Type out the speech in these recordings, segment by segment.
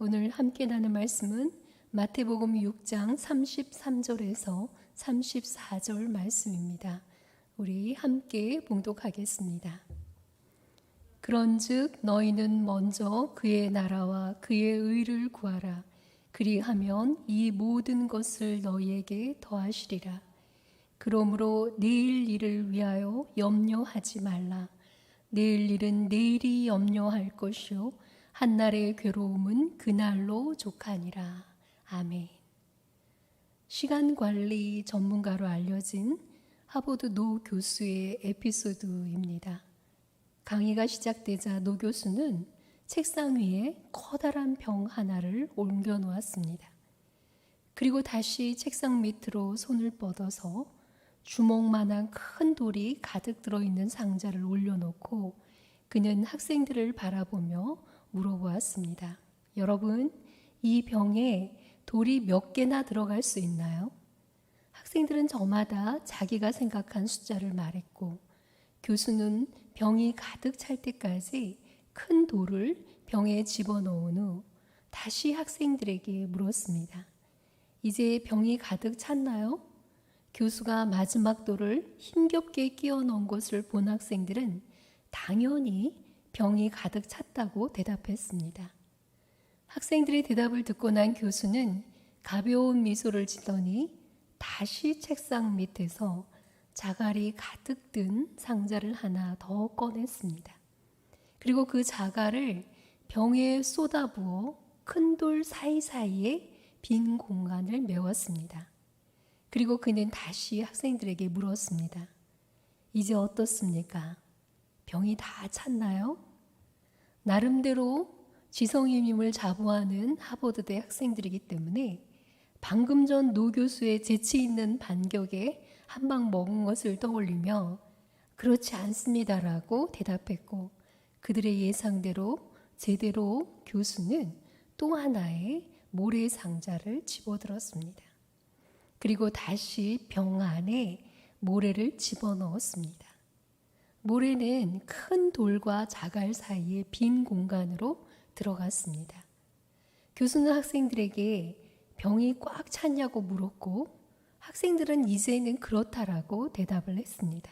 오늘 함께 나눌 말씀은 마태복음 6장 33절에서 34절 말씀입니다. 우리 함께 봉독하겠습니다. 그런즉 너희는 먼저 그의 나라와 그의 의를 구하라. 그리하면 이 모든 것을 너희에게 더하시리라. 그러므로 내일 일을 위하여 염려하지 말라. 내일 일은 내일이 염려할 것이요 한날의 괴로움은 그날로 족하니라. 아멘. 시간 관리 전문가로 알려진 하버드 노 교수의 에피소드입니다. 강의가 시작되자 노 교수는 책상 위에 커다란 병 하나를 옮겨 놓았습니다. 그리고 다시 책상 밑으로 손을 뻗어서 주먹만한 큰 돌이 가득 들어있는 상자를 올려놓고 그는 학생들을 바라보며 물어보았습니다. 여러분, 이 병에 돌이 몇 개나 들어갈 수 있나요? 학생들은 저마다 자기가 생각한 숫자를 말했고 교수는 병이 가득 찰 때까지 큰 돌을 병에 집어넣은 후 다시 학생들에게 물었습니다. 이제 병이 가득 찼나요? 교수가 마지막 돌을 힘겹게 끼워 넣은 것을 본 학생들은 당연히 병이 가득 찼다고 대답했습니다. 학생들의 대답을 듣고 난 교수는 가벼운 미소를 짓더니 다시 책상 밑에서 자갈이 가득 든 상자를 하나 더 꺼냈습니다. 그리고 그 자갈을 병에 쏟아부어 큰 돌 사이사이에 빈 공간을 메웠습니다. 그리고 그는 다시 학생들에게 물었습니다. 이제 어떻습니까? 병이 다 찼나요? 나름대로 지성인임을 자부하는 하버드대 학생들이기 때문에 방금 전 노 교수의 재치 있는 반격에 한 방 먹은 것을 떠올리며 그렇지 않습니다라고 대답했고 그들의 예상대로 제대로 교수는 또 하나의 모래 상자를 집어들었습니다. 그리고 다시 병 안에 모래를 집어넣었습니다. 모래는 큰 돌과 자갈 사이의 빈 공간으로 들어갔습니다. 교수는 학생들에게 병이 꽉 찼냐고 물었고 학생들은 이제는 그렇다라고 대답을 했습니다.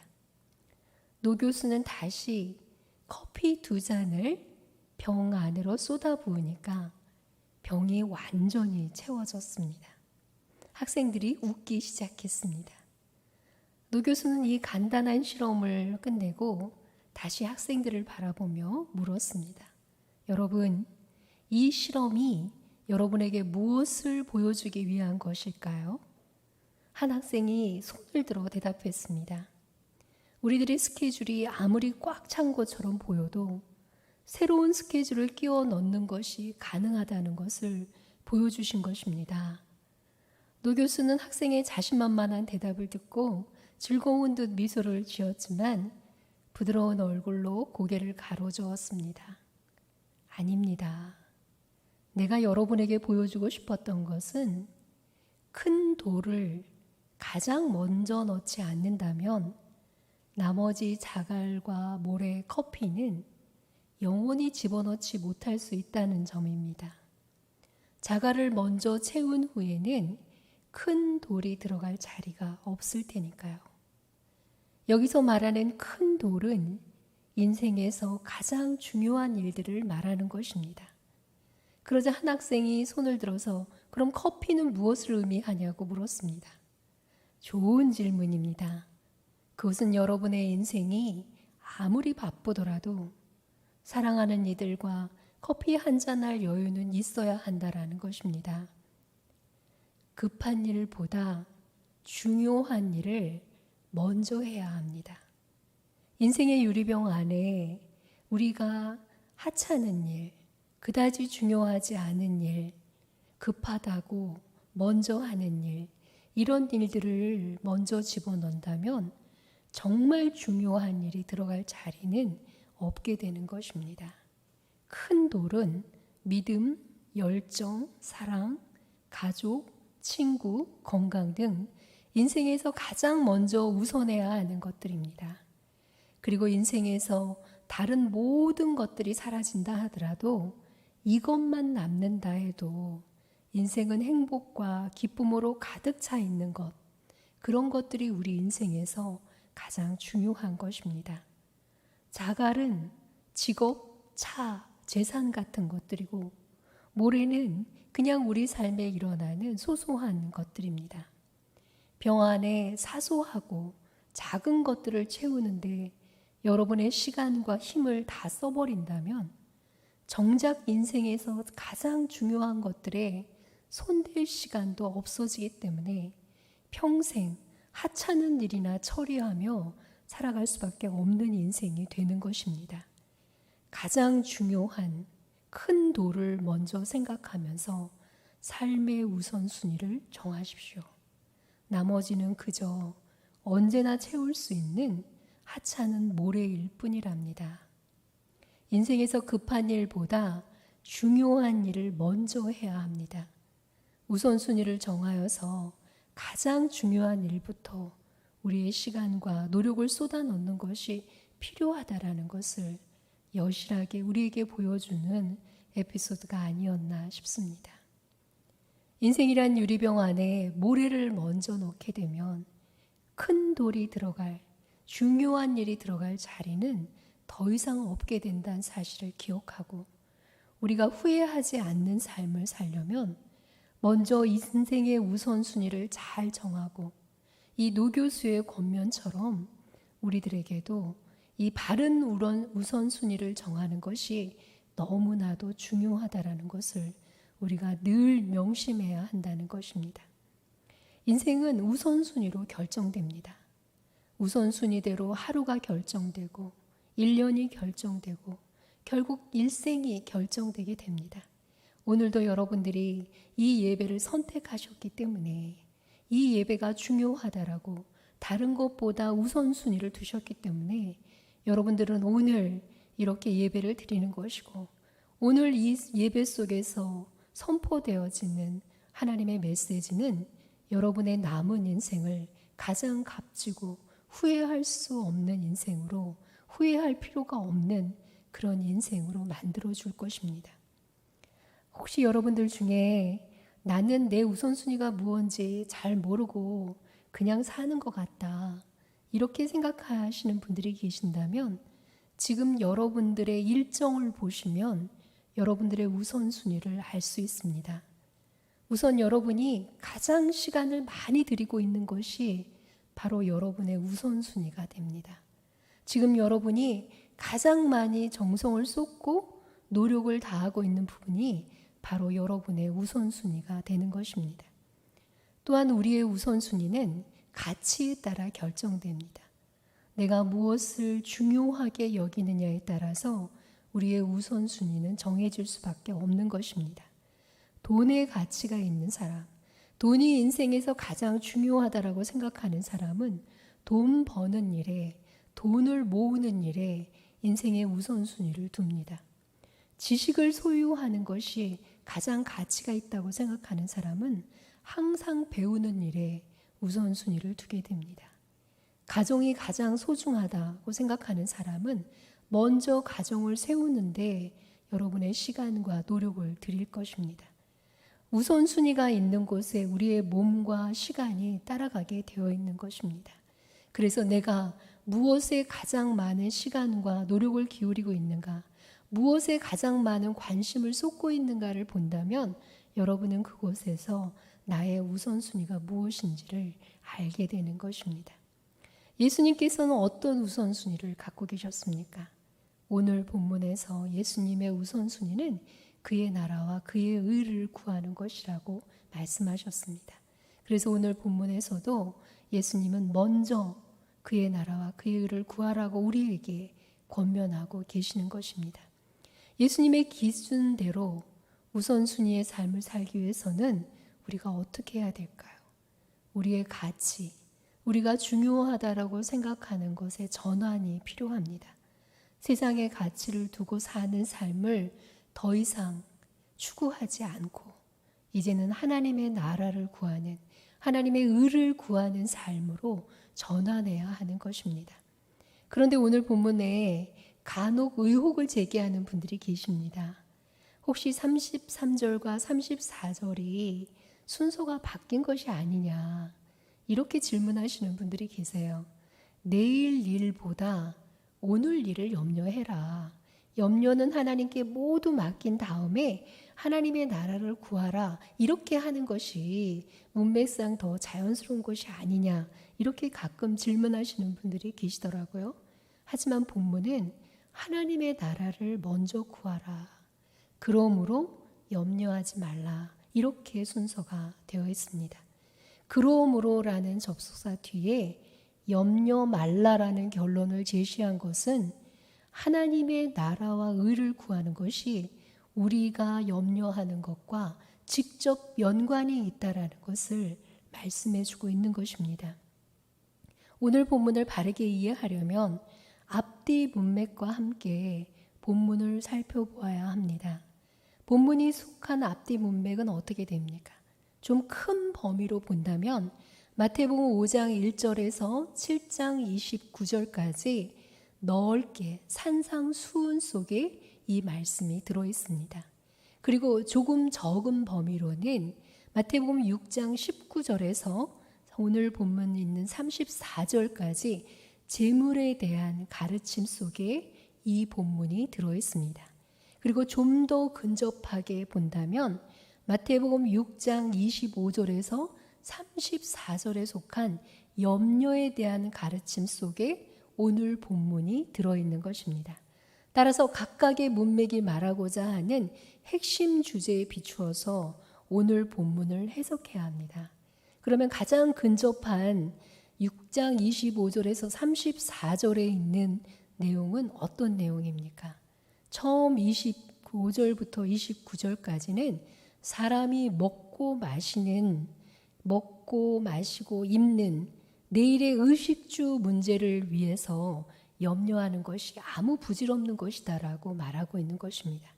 노 교수는 다시 커피 두 잔을 병 안으로 쏟아부으니까 병이 완전히 채워졌습니다. 학생들이 웃기 시작했습니다. 노 교수는 이 간단한 실험을 끝내고 다시 학생들을 바라보며 물었습니다. 여러분, 이 실험이 여러분에게 무엇을 보여주기 위한 것일까요? 한 학생이 손을 들어 대답했습니다. 우리들의 스케줄이 아무리 꽉 찬 것처럼 보여도 새로운 스케줄을 끼워 넣는 것이 가능하다는 것을 보여주신 것입니다. 노 교수는 학생의 자신만만한 대답을 듣고 즐거운 듯 미소를 지었지만 부드러운 얼굴로 고개를 가로저었습니다. 아닙니다. 내가 여러분에게 보여주고 싶었던 것은 큰 돌을 가장 먼저 넣지 않는다면 나머지 자갈과 모래, 커피는 영원히 집어넣지 못할 수 있다는 점입니다. 자갈을 먼저 채운 후에는 큰 돌이 들어갈 자리가 없을 테니까요. 여기서 말하는 큰 돌은 인생에서 가장 중요한 일들을 말하는 것입니다. 그러자 한 학생이 손을 들어서 그럼 커피는 무엇을 의미하냐고 물었습니다. 좋은 질문입니다. 그것은 여러분의 인생이 아무리 바쁘더라도 사랑하는 이들과 커피 한 잔 할 여유는 있어야 한다라는 것입니다. 급한 일보다 중요한 일을 먼저 해야 합니다. 인생의 유리병 안에 우리가 하찮은 일, 그다지 중요하지 않은 일, 급하다고 먼저 하는 일, 이런 일들을 먼저 집어넣는다면 정말 중요한 일이 들어갈 자리는 없게 되는 것입니다. 큰 돌은 믿음, 열정, 사랑, 가족, 친구, 건강 등 인생에서 가장 먼저 우선해야 하는 것들입니다. 그리고 인생에서 다른 모든 것들이 사라진다 하더라도 이것만 남는다 해도 인생은 행복과 기쁨으로 가득 차 있는 것, 그런 것들이 우리 인생에서 가장 중요한 것입니다. 자갈은 직업, 차, 재산 같은 것들이고, 모래는 그냥 우리 삶에 일어나는 소소한 것들입니다. 병 안에 사소하고 작은 것들을 채우는데 여러분의 시간과 힘을 다 써버린다면 정작 인생에서 가장 중요한 것들에 손댈 시간도 없어지기 때문에 평생 하찮은 일이나 처리하며 살아갈 수밖에 없는 인생이 되는 것입니다. 가장 중요한 큰 도를 먼저 생각하면서 삶의 우선순위를 정하십시오. 나머지는 그저 언제나 채울 수 있는 하찮은 모래일 뿐이랍니다. 인생에서 급한 일보다 중요한 일을 먼저 해야 합니다. 우선순위를 정하여서 가장 중요한 일부터 우리의 시간과 노력을 쏟아놓는 것이 필요하다라는 것을 여실하게 우리에게 보여주는 에피소드가 아니었나 싶습니다. 인생이란 유리병 안에 모래를 먼저 넣게 되면 큰 돌이 들어갈 중요한 일이 들어갈 자리는 더 이상 없게 된다는 사실을 기억하고 우리가 후회하지 않는 삶을 살려면 먼저 인생의 우선순위를 잘 정하고 이 노교수의 권면처럼 우리들에게도 이 바른 우선순위를 정하는 것이 너무나도 중요하다라는 것을 우리가 늘 명심해야 한다는 것입니다. 인생은 우선순위로 결정됩니다. 우선순위대로 하루가 결정되고 1년이 결정되고 결국 일생이 결정되게 됩니다. 오늘도 여러분들이 이 예배를 선택하셨기 때문에 이 예배가 중요하다라고 다른 것보다 우선순위를 두셨기 때문에 여러분들은 오늘 이렇게 예배를 드리는 것이고 오늘 이 예배 속에서 선포되어지는 하나님의 메시지는 여러분의 남은 인생을 가장 값지고 후회할 수 없는 인생으로 후회할 필요가 없는 그런 인생으로 만들어 줄 것입니다. 혹시 여러분들 중에 나는 내 우선순위가 무언지 잘 모르고 그냥 사는 것 같다. 이렇게 생각하시는 분들이 계신다면 지금 여러분들의 일정을 보시면 여러분들의 우선순위를 알 수 있습니다. 우선 여러분이 가장 시간을 많이 들이고 있는 것이 바로 여러분의 우선순위가 됩니다. 지금 여러분이 가장 많이 정성을 쏟고 노력을 다하고 있는 부분이 바로 여러분의 우선순위가 되는 것입니다. 또한 우리의 우선순위는 가치에 따라 결정됩니다. 내가 무엇을 중요하게 여기느냐에 따라서 우리의 우선순위는 정해질 수밖에 없는 것입니다. 돈의 가치가 있는 사람, 돈이 인생에서 가장 중요하다라고 생각하는 사람은 돈 버는 일에, 돈을 모으는 일에 인생의 우선순위를 둡니다. 지식을 소유하는 것이 가장 가치가 있다고 생각하는 사람은 항상 배우는 일에 우선순위를 두게 됩니다. 가정이 가장 소중하다고 생각하는 사람은 먼저 가정을 세우는데 여러분의 시간과 노력을 드릴 것입니다. 우선순위가 있는 곳에 우리의 몸과 시간이 따라가게 되어 있는 것입니다. 그래서 내가 무엇에 가장 많은 시간과 노력을 기울이고 있는가, 무엇에 가장 많은 관심을 쏟고 있는가를 본다면 여러분은 그곳에서 나의 우선순위가 무엇인지를 알게 되는 것입니다. 예수님께서는 어떤 우선순위를 갖고 계셨습니까? 오늘 본문에서 예수님의 우선순위는 그의 나라와 그의 의를 구하는 것이라고 말씀하셨습니다. 그래서 오늘 본문에서도 예수님은 먼저 그의 나라와 그의 의를 구하라고 우리에게 권면하고 계시는 것입니다. 예수님의 기준대로 우선순위의 삶을 살기 위해서는 우리가 어떻게 해야 될까요? 우리의 가치, 우리가 중요하다라고 생각하는 것에 전환이 필요합니다. 세상의 가치를 두고 사는 삶을 더 이상 추구하지 않고 이제는 하나님의 나라를 구하는 하나님의 의를 구하는 삶으로 전환해야 하는 것입니다. 그런데 오늘 본문에 간혹 의혹을 제기하는 분들이 계십니다. 혹시 33절과 34절이 순서가 바뀐 것이 아니냐 이렇게 질문하시는 분들이 계세요. 내일 일보다 오늘 일을 염려해라. 염려는 하나님께 모두 맡긴 다음에 하나님의 나라를 구하라. 이렇게 하는 것이 문맥상 더 자연스러운 것이 아니냐. 이렇게 가끔 질문하시는 분들이 계시더라고요. 하지만 본문은 하나님의 나라를 먼저 구하라. 그러므로 염려하지 말라. 이렇게 순서가 되어 있습니다. 그러므로라는 접속사 뒤에 염려 말라라는 결론을 제시한 것은 하나님의 나라와 의를 구하는 것이 우리가 염려하는 것과 직접 연관이 있다라는 것을 말씀해 주고 있는 것입니다. 오늘 본문을 바르게 이해하려면 앞뒤 문맥과 함께 본문을 살펴보아야 합니다. 본문이 속한 앞뒤 문맥은 어떻게 됩니까? 좀 큰 범위로 본다면 마태복음 5장 1절에서 7장 29절까지 넓게 산상수훈 속에 이 말씀이 들어 있습니다. 그리고 조금 적은 범위로는 마태복음 6장 19절에서 오늘 본문 있는 34절까지 재물에 대한 가르침 속에 이 본문이 들어 있습니다. 그리고 좀 더 근접하게 본다면 마태복음 6장 25절에서 34절에 속한 염려에 대한 가르침 속에 오늘 본문이 들어있는 것입니다. 따라서 각각의 문맥이 말하고자 하는 핵심 주제에 비추어서 오늘 본문을 해석해야 합니다. 그러면 가장 근접한 6장 25절에서 34절에 있는 내용은 어떤 내용입니까? 처음 25절부터 29절까지는 사람이 먹고 마시는 먹고 마시고 입는 내일의 의식주 문제를 위해서 염려하는 것이 아무 부질없는 것이다라고 말하고 있는 것입니다.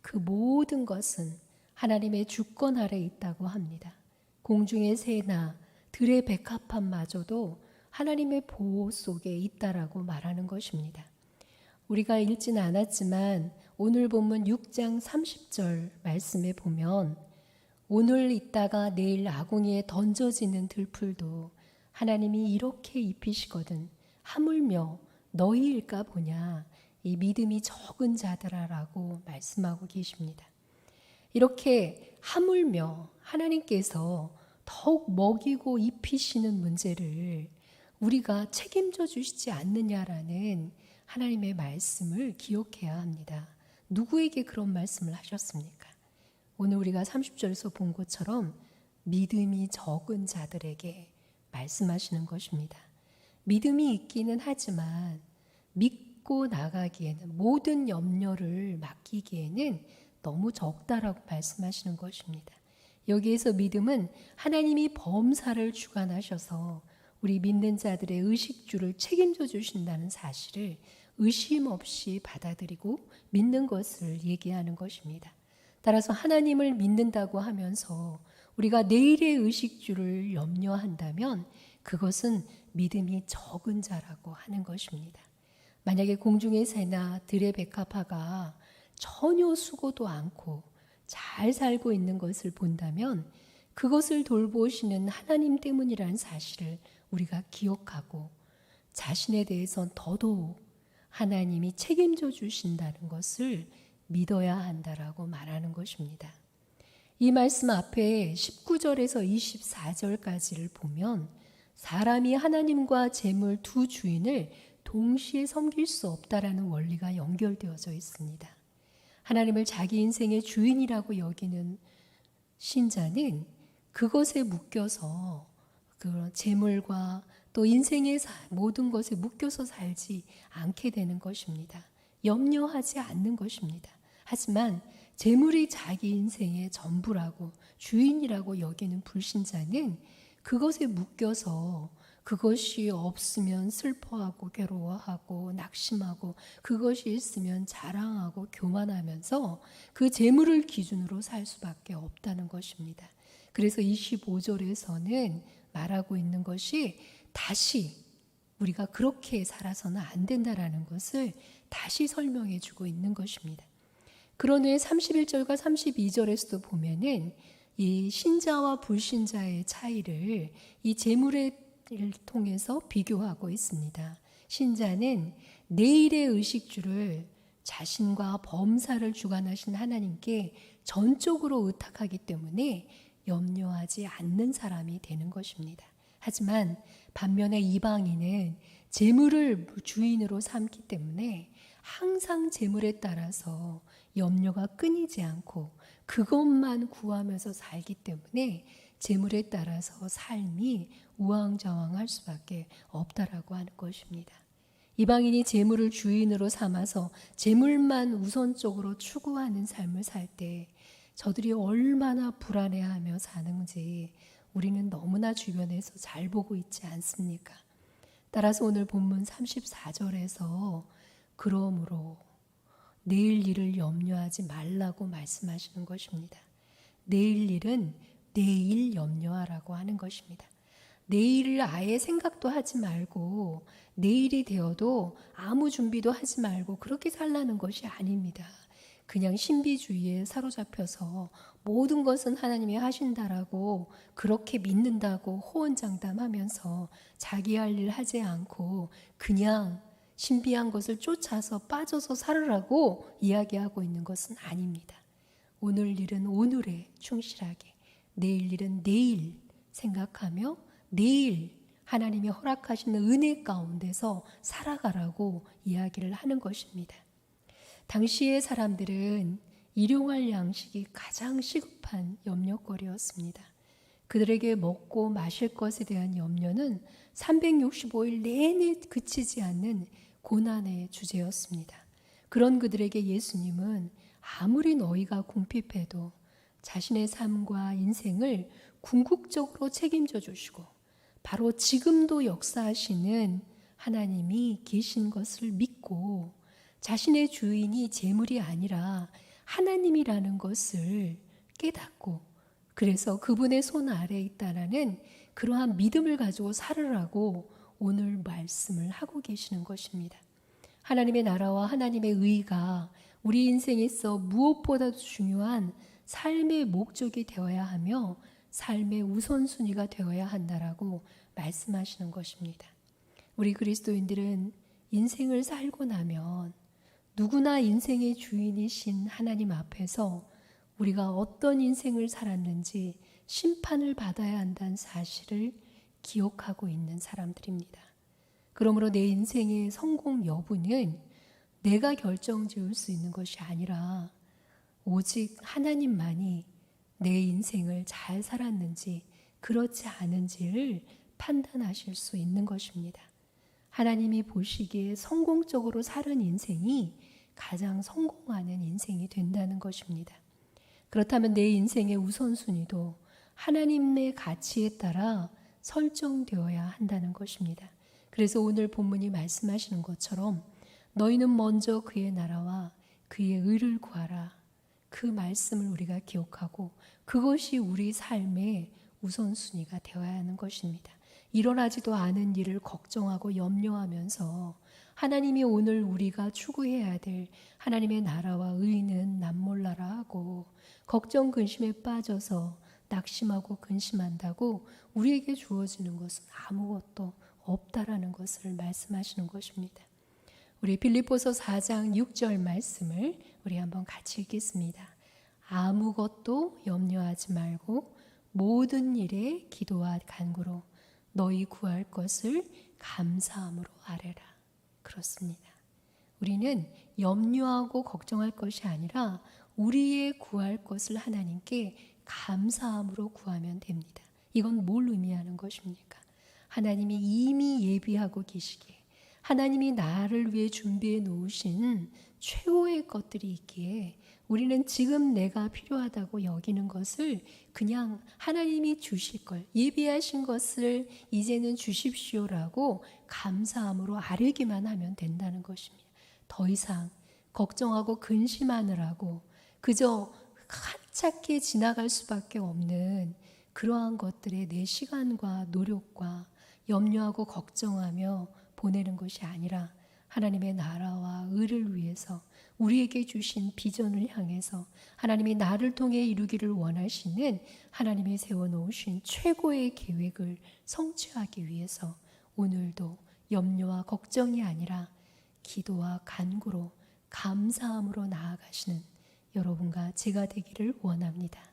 그 모든 것은 하나님의 주권 아래 있다고 합니다. 공중의 새나 들의 백합함마저도 하나님의 보호 속에 있다라고 말하는 것입니다. 우리가 읽지는 않았지만 오늘 본문 6장 30절 말씀에 보면 오늘 있다가 내일 아궁이에 던져지는 들풀도 하나님이 이렇게 입히시거든 하물며 너희일까 보냐 이 믿음이 적은 자들아라고 말씀하고 계십니다. 이렇게 하물며 하나님께서 더욱 먹이고 입히시는 문제를 우리가 책임져 주시지 않느냐라는 하나님의 말씀을 기억해야 합니다. 누구에게 그런 말씀을 하셨습니까? 오늘 우리가 30절에서 본 것처럼 믿음이 적은 자들에게 말씀하시는 것입니다. 믿음이 있기는 하지만 믿고 나가기에는 모든 염려를 맡기기에는 너무 적다라고 말씀하시는 것입니다. 여기에서 믿음은 하나님이 범사를 주관하셔서 우리 믿는 자들의 의식주를 책임져 주신다는 사실을 의심 없이 받아들이고 믿는 것을 얘기하는 것입니다. 따라서 하나님을 믿는다고 하면서 우리가 내일의 의식주를 염려한다면 그것은 믿음이 적은 자라고 하는 것입니다. 만약에 공중의 새나 들의 백합화가 전혀 수고도 않고 잘 살고 있는 것을 본다면 그것을 돌보시는 하나님 때문이라는 사실을 우리가 기억하고 자신에 대해선 더더욱 하나님이 책임져 주신다는 것을 믿어야 한다라고 말하는 것입니다. 이 말씀 앞에 19절에서 24절까지를 보면 사람이 하나님과 재물 두 주인을 동시에 섬길 수 없다라는 원리가 연결되어져 있습니다. 하나님을 자기 인생의 주인이라고 여기는 신자는 그것에 묶여서 그런 재물과 또 인생의 모든 것에 묶여서 살지 않게 되는 것입니다. 염려하지 않는 것입니다. 하지만 재물이 자기 인생의 전부라고 주인이라고 여기는 불신자는 그것에 묶여서 그것이 없으면 슬퍼하고 괴로워하고 낙심하고 그것이 있으면 자랑하고 교만하면서 그 재물을 기준으로 살 수밖에 없다는 것입니다. 그래서 25절에서는 말하고 있는 것이 다시 우리가 그렇게 살아서는 안 된다라는 것을 다시 설명해 주고 있는 것입니다. 그런 후에 31절과 32절에서도 보면은 이 신자와 불신자의 차이를 이 재물을 통해서 비교하고 있습니다. 신자는 내일의 의식주를 자신과 범사를 주관하신 하나님께 전적으로 의탁하기 때문에 염려하지 않는 사람이 되는 것입니다. 하지만 반면에 이방인은 재물을 주인으로 삼기 때문에 항상 재물에 따라서 염려가 끊이지 않고 그것만 구하면서 살기 때문에 재물에 따라서 삶이 우왕좌왕할 수밖에 없다라고 하는 것입니다. 이방인이 재물을 주인으로 삼아서 재물만 우선적으로 추구하는 삶을 살 때 저들이 얼마나 불안해하며 사는지 우리는 너무나 주변에서 잘 보고 있지 않습니까? 따라서 오늘 본문 34절에서 그러므로 내일 일을 염려하지 말라고 말씀하시는 것입니다. 내일 일은 내일 염려하라고 하는 것입니다. 내일을 아예 생각도 하지 말고 내일이 되어도 아무 준비도 하지 말고 그렇게 살라는 것이 아닙니다. 그냥 신비주의에 사로잡혀서 모든 것은 하나님이 하신다라고 그렇게 믿는다고 호언장담하면서 자기 할 일 하지 않고 그냥 신비한 것을 쫓아서 빠져서 살으라고 이야기하고 있는 것은 아닙니다. 오늘 일은 오늘에 충실하게, 내일 일은 내일 생각하며 내일 하나님이 허락하시는 은혜 가운데서 살아가라고 이야기를 하는 것입니다. 당시의 사람들은 일용할 양식이 가장 시급한 염려거리였습니다. 그들에게 먹고 마실 것에 대한 염려는 365일 내내 그치지 않는 고난의 주제였습니다. 그런 그들에게 예수님은 아무리 너희가 궁핍해도 자신의 삶과 인생을 궁극적으로 책임져 주시고 바로 지금도 역사하시는 하나님이 계신 것을 믿고 자신의 주인이 재물이 아니라 하나님이라는 것을 깨닫고 그래서 그분의 손 아래에 있다라는 그러한 믿음을 가지고 살으라고 오늘 말씀을 하고 계시는 것입니다. 하나님의 나라와 하나님의 의가 우리 인생에 있어 무엇보다도 중요한 삶의 목적이 되어야 하며 삶의 우선순위가 되어야 한다라고 말씀하시는 것입니다. 우리 그리스도인들은 인생을 살고 나면 누구나 인생의 주인이신 하나님 앞에서 우리가 어떤 인생을 살았는지 심판을 받아야 한다는 사실을 기억하고 있는 사람들입니다. 그러므로 내 인생의 성공 여부는 내가 결정 지을 수 있는 것이 아니라 오직 하나님만이 내 인생을 잘 살았는지 그렇지 않은지를 판단하실 수 있는 것입니다. 하나님이 보시기에 성공적으로 사는 인생이 가장 성공하는 인생이 된다는 것입니다. 그렇다면 내 인생의 우선순위도 하나님의 가치에 따라 설정되어야 한다는 것입니다. 그래서 오늘 본문이 말씀하시는 것처럼 너희는 먼저 그의 나라와 그의 의를 구하라. 그 말씀을 우리가 기억하고 그것이 우리 삶의 우선순위가 되어야 하는 것입니다. 일어나지도 않은 일을 걱정하고 염려하면서 하나님이 오늘 우리가 추구해야 될 하나님의 나라와 의는 남몰라라 하고 걱정 근심에 빠져서 낙심하고 근심한다고 우리에게 주어지는 것은 아무것도 없다라는 것을 말씀하시는 것입니다. 우리 빌립보서 4장 6절 말씀을 우리 한번 같이 읽겠습니다. 아무것도 염려하지 말고 모든 일에 기도와 간구로 너희 구할 것을 감사함으로 아뢰라. 그렇습니다. 우리는 염려하고 걱정할 것이 아니라 우리의 구할 것을 하나님께 감사함으로 구하면 됩니다. 이건 뭘 의미하는 것입니까? 하나님이 이미 예비하고 계시기에 하나님이 나를 위해 준비해 놓으신 최고의 것들이 있기에 우리는 지금 내가 필요하다고 여기는 것을 그냥 하나님이 주실 걸 예비하신 것을 이제는 주십시오라고 감사함으로 아뢰기만 하면 된다는 것입니다. 더 이상 걱정하고 근심하느라고 그저 한착해 지나갈 수밖에 없는 그러한 것들에 내 시간과 노력과 염려하고 걱정하며 보내는 것이 아니라 하나님의 나라와 의를 위해서 우리에게 주신 비전을 향해서 하나님이 나를 통해 이루기를 원하시는 하나님이 세워놓으신 최고의 계획을 성취하기 위해서 오늘도 염려와 걱정이 아니라 기도와 간구로 감사함으로 나아가시는 여러분과 제가 되기를 원합니다.